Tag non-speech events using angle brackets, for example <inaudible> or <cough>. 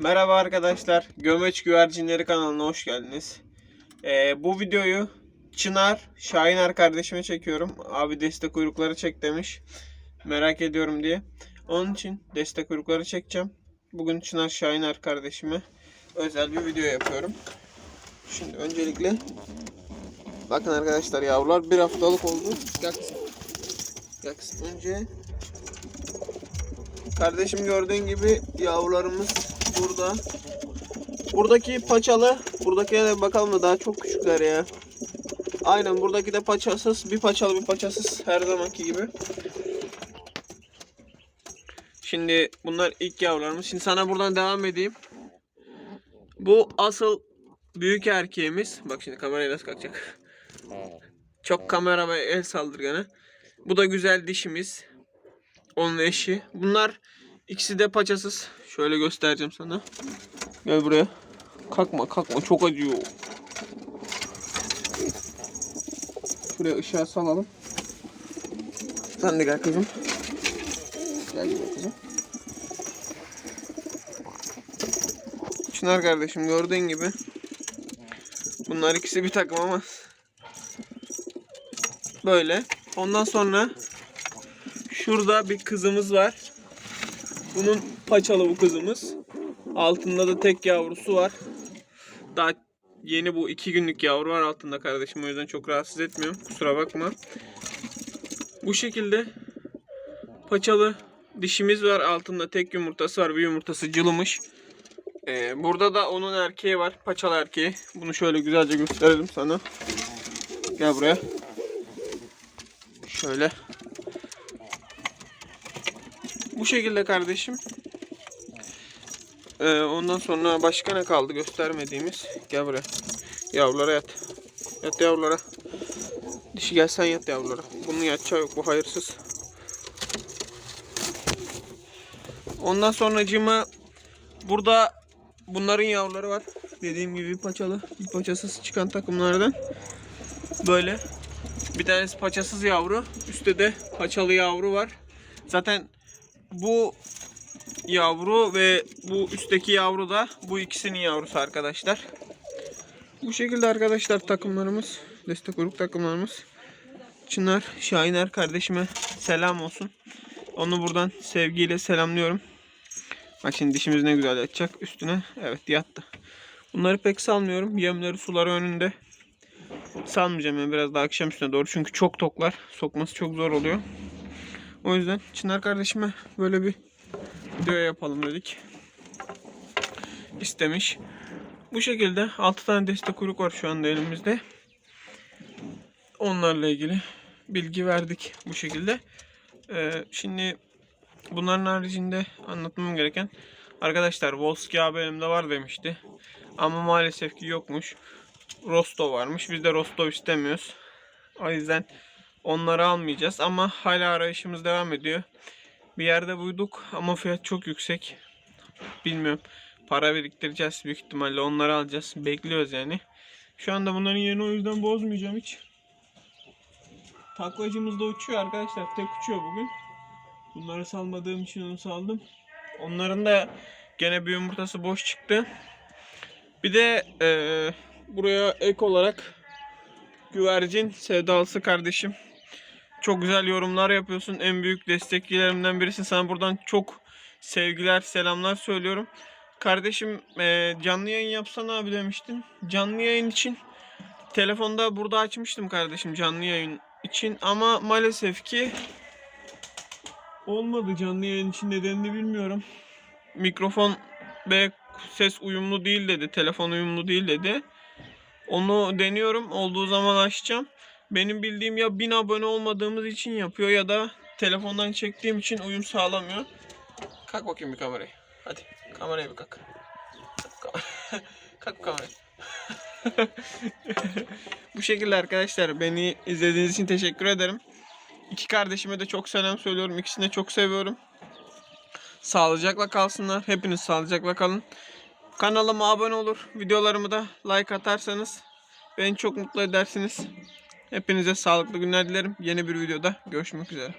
Merhaba arkadaşlar. Gömeç Güvercinleri kanalına hoş geldiniz. Ee, bu videoyu Çınar, Şahiner kardeşime çekiyorum. Abi destek kuyrukları çek demiş. Merak ediyorum diye. Onun için destek kuyrukları çekeceğim. Bugün Çınar Şahiner kardeşime özel bir video yapıyorum. Şimdi öncelikle bakın arkadaşlar yavrular bir haftalık oldu. Kızım. Önce Kardeşim gördüğün gibi yavrularımız burada. Buradaki paçalı, buradakine de bakalım da daha çok küçükler ya. Aynen buradaki de paçasız, bir paçalı bir paçasız her zamanki gibi. Şimdi bunlar ilk yavrularımız. Şimdi sana buradan devam edeyim. Bu asıl büyük erkeğimiz. Bak şimdi kameraya nasıl kalkacak. Çok kamera ve el saldırganı. Bu da güzel dişimiz. Onun eşi. Bunlar ikisi de paçasız. Şöyle göstereceğim sana. Gel buraya. Kalkma kalkma çok acıyor. Şuraya ışığa salalım. Sen de gel kızım. Gel kızım. Çınar kardeşim gördüğün gibi. Bunlar ikisi bir takım ama böyle. Ondan sonra Şurada bir kızımız var. Bunun paçalı bu kızımız. Altında da tek yavrusu var. Daha yeni bu iki günlük yavru var altında kardeşim. O yüzden çok rahatsız etmiyorum. Kusura bakma. Bu şekilde paçalı dişimiz var. Altında tek yumurtası var. Bir yumurtası cılımış. Ee, burada da onun erkeği var. Paçalı erkeği. Bunu şöyle güzelce gösterelim sana. Gel buraya. Şöyle. Bu şekilde kardeşim. Ee, ondan sonra başka ne kaldı göstermediğimiz. Gel buraya. Yavrulara yat. Yat yavrulara. Dişi gel sen yat yavrulara. Bunun yatacağı yok bu hayırsız. Ondan sonra cima burada bunların yavruları var. Dediğim gibi paçalı, bir paçasız çıkan takımlardan. Böyle. Bir tanesi paçasız yavru. Üstte de paçalı yavru var. Zaten bu yavru ve bu üstteki yavru da bu ikisinin yavrusu arkadaşlar. Bu şekilde arkadaşlar takımlarımız, destek grup takımlarımız. Çınar, Şahiner kardeşime selam olsun. Onu buradan sevgiyle selamlıyorum. Bak şimdi dişimiz ne güzel yatacak üstüne. Evet yattı. Bunları pek salmıyorum. Yemleri suları önünde. Salmayacağım yani biraz daha akşam üstüne doğru. Çünkü çok toklar. Sokması çok zor oluyor. O yüzden Çınar kardeşime böyle bir video yapalım dedik. İstemiş. Bu şekilde 6 tane destek kuyruk var şu anda elimizde. Onlarla ilgili bilgi verdik bu şekilde. Ee, şimdi bunların haricinde anlatmam gereken arkadaşlar Volski abi elimde var demişti. Ama maalesef ki yokmuş. Rostov varmış. Biz de Rostov istemiyoruz. O yüzden Onları almayacağız ama hala arayışımız devam ediyor. Bir yerde buyduk ama fiyat çok yüksek. Bilmiyorum. Para biriktireceğiz büyük ihtimalle. Onları alacağız. Bekliyoruz yani. Şu anda bunların yerini o yüzden bozmayacağım hiç. Taklacımız da uçuyor arkadaşlar. Tek uçuyor bugün. Bunları salmadığım için onu saldım. Onların da gene bir yumurtası boş çıktı. Bir de ee, buraya ek olarak güvercin sevdalısı kardeşim çok güzel yorumlar yapıyorsun. En büyük destekçilerimden birisin. Sana buradan çok sevgiler, selamlar söylüyorum. Kardeşim e, canlı yayın yapsan abi demiştin. Canlı yayın için telefonda burada açmıştım kardeşim canlı yayın için ama maalesef ki olmadı canlı yayın için nedenini bilmiyorum. Mikrofon ve ses uyumlu değil dedi. Telefon uyumlu değil dedi. Onu deniyorum. Olduğu zaman açacağım. Benim bildiğim ya 1000 abone olmadığımız için yapıyor ya da telefondan çektiğim için uyum sağlamıyor. Kalk bakayım bir kamerayı. Hadi kameraya bir kalk. kalk <laughs> kamerayı. <laughs> Bu şekilde arkadaşlar beni izlediğiniz için teşekkür ederim. İki kardeşime de çok selam söylüyorum. İkisini de çok seviyorum. Sağlıcakla kalsınlar. Hepiniz sağlıcakla kalın. Kanalıma abone olur. Videolarımı da like atarsanız beni çok mutlu edersiniz. Hepinize sağlıklı günler dilerim. Yeni bir videoda görüşmek üzere.